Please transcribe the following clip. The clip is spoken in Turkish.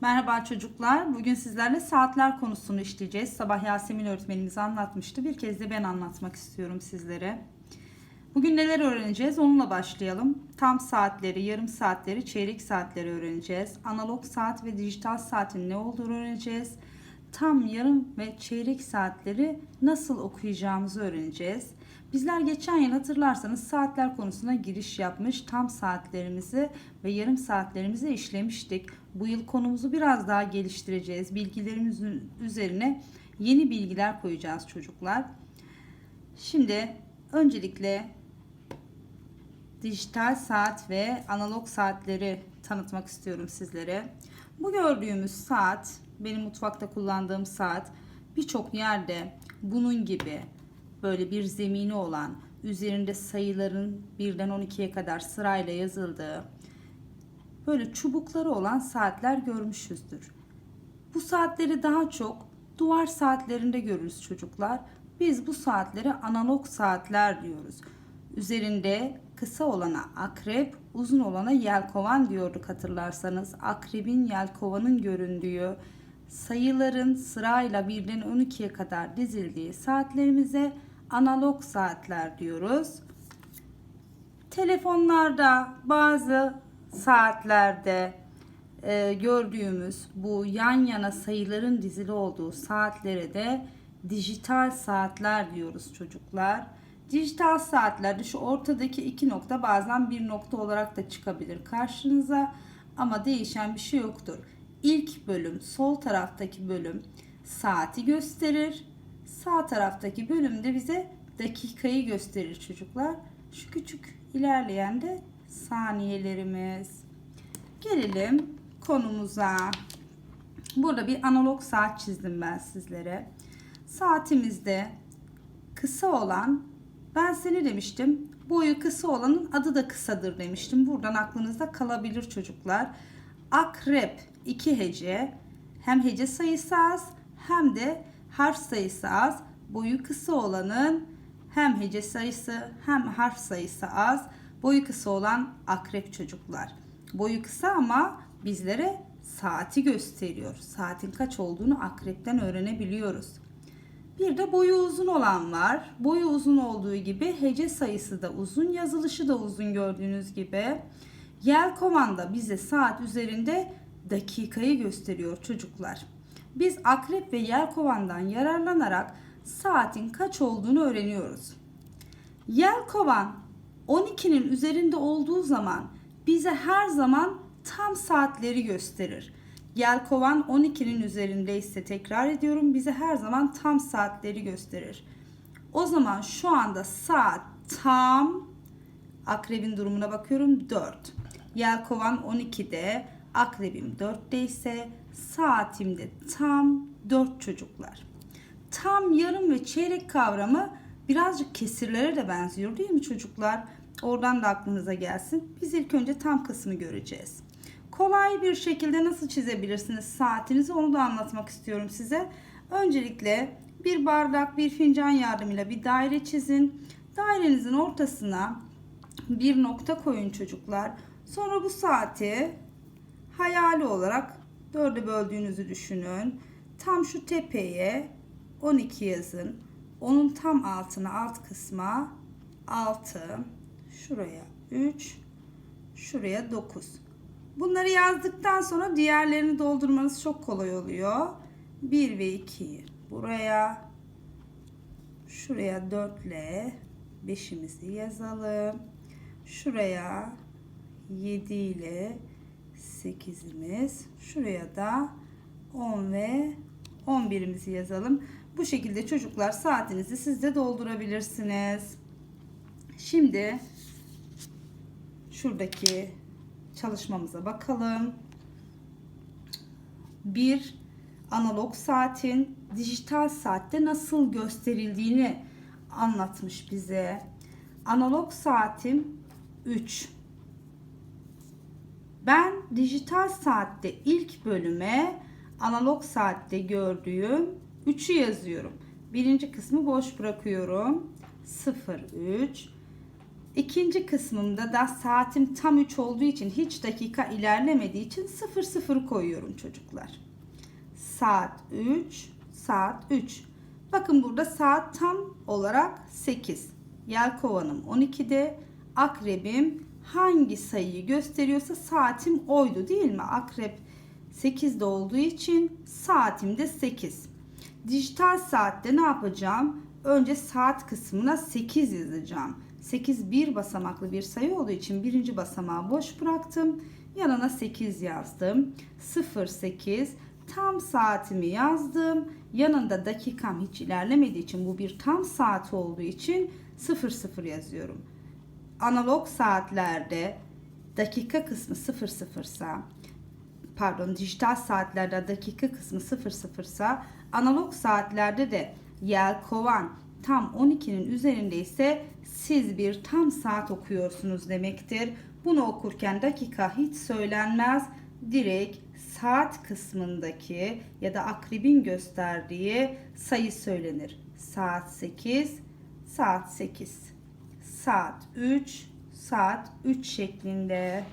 Merhaba çocuklar. Bugün sizlerle saatler konusunu işleyeceğiz. Sabah Yasemin öğretmenimiz anlatmıştı. Bir kez de ben anlatmak istiyorum sizlere. Bugün neler öğreneceğiz? Onunla başlayalım. Tam saatleri, yarım saatleri, çeyrek saatleri öğreneceğiz. Analog saat ve dijital saatin ne olduğunu öğreneceğiz. Tam yarım ve çeyrek saatleri nasıl okuyacağımızı öğreneceğiz. Bizler geçen yıl hatırlarsanız saatler konusuna giriş yapmış, tam saatlerimizi ve yarım saatlerimizi işlemiştik. Bu yıl konumuzu biraz daha geliştireceğiz. Bilgilerimizin üzerine yeni bilgiler koyacağız çocuklar. Şimdi öncelikle dijital saat ve analog saatleri tanıtmak istiyorum sizlere. Bu gördüğümüz saat, benim mutfakta kullandığım saat birçok yerde bunun gibi böyle bir zemini olan, üzerinde sayıların birden 12'ye kadar sırayla yazıldığı, böyle çubukları olan saatler görmüşüzdür. Bu saatleri daha çok duvar saatlerinde görürüz çocuklar. Biz bu saatlere analog saatler diyoruz. Üzerinde kısa olana akrep, uzun olana yelkovan diyorduk hatırlarsanız. Akrebin yelkovanın göründüğü, sayıların sırayla birden 12'ye kadar dizildiği saatlerimize analog saatler diyoruz. Telefonlarda bazı saatlerde e, gördüğümüz bu yan yana sayıların dizili olduğu saatlere de dijital saatler diyoruz çocuklar. Dijital saatlerde şu ortadaki iki nokta bazen bir nokta olarak da çıkabilir karşınıza ama değişen bir şey yoktur. İlk bölüm sol taraftaki bölüm saati gösterir. Sağ taraftaki bölümde bize dakikayı gösterir çocuklar. Şu küçük ilerleyen de saniyelerimiz. Gelelim konumuza. Burada bir analog saat çizdim ben sizlere. Saatimizde kısa olan ben seni demiştim. Boyu kısa olanın adı da kısadır demiştim. Buradan aklınızda kalabilir çocuklar. Akrep iki hece. Hem hece sayısı az hem de harf sayısı az. Boyu kısa olanın hem hece sayısı hem harf sayısı az. Boyu kısa olan akrep çocuklar. Boyu kısa ama bizlere saati gösteriyor. Saatin kaç olduğunu akrepten öğrenebiliyoruz. Bir de boyu uzun olan var. Boyu uzun olduğu gibi hece sayısı da uzun, yazılışı da uzun gördüğünüz gibi. Yelkovan da bize saat üzerinde dakikayı gösteriyor çocuklar. Biz akrep ve yelkovandan yararlanarak saatin kaç olduğunu öğreniyoruz. Yelkovan 12'nin üzerinde olduğu zaman bize her zaman tam saatleri gösterir. Yelkovan 12'nin üzerindeyse tekrar ediyorum bize her zaman tam saatleri gösterir. O zaman şu anda saat tam akrebin durumuna bakıyorum 4. Yelkovan 12'de akrebim 4'te ise saatimde tam 4 çocuklar. Tam yarım ve çeyrek kavramı birazcık kesirlere de benziyor değil mi çocuklar? Oradan da aklınıza gelsin. Biz ilk önce tam kısmı göreceğiz. Kolay bir şekilde nasıl çizebilirsiniz saatinizi onu da anlatmak istiyorum size. Öncelikle bir bardak, bir fincan yardımıyla bir daire çizin. Dairenizin ortasına bir nokta koyun çocuklar. Sonra bu saati hayali olarak dörde böldüğünüzü düşünün. Tam şu tepeye 12 yazın. Onun tam altına alt kısma 6, şuraya 3, şuraya 9. Bunları yazdıktan sonra diğerlerini doldurmanız çok kolay oluyor. 1 ve 2'yi buraya, şuraya 4 ile 5'imizi yazalım. Şuraya 7 ile 8'imiz, şuraya da 10 ve 11'imizi yazalım. Bu şekilde çocuklar saatinizi siz de doldurabilirsiniz. Şimdi şuradaki çalışmamıza bakalım. Bir analog saatin dijital saatte nasıl gösterildiğini anlatmış bize. Analog saatim 3. Ben dijital saatte ilk bölüme analog saatte gördüğüm 3'ü yazıyorum. Birinci kısmı boş bırakıyorum. 0 3 İkinci kısmımda da saatim tam 3 olduğu için hiç dakika ilerlemediği için 00 koyuyorum çocuklar. Saat 3, saat 3. Bakın burada saat tam olarak 8. Yelkovanım 12'de. Akrebim hangi sayıyı gösteriyorsa saatim oydu değil mi? Akrep 8'de olduğu için saatim de 8. Dijital saatte ne yapacağım? Önce saat kısmına 8 yazacağım. 8 bir basamaklı bir sayı olduğu için birinci basamağı boş bıraktım. Yanına 8 yazdım. 08 tam saatimi yazdım. Yanında dakikam hiç ilerlemediği için bu bir tam saat olduğu için 00 yazıyorum. Analog saatlerde dakika kısmı 00 sa pardon dijital saatlerde dakika kısmı 00 sa analog saatlerde de yelkovan tam 12'nin üzerindeyse siz bir tam saat okuyorsunuz demektir. Bunu okurken dakika hiç söylenmez. Direkt saat kısmındaki ya da akrebin gösterdiği sayı söylenir. Saat 8, saat 8, saat 3, saat 3 şeklinde.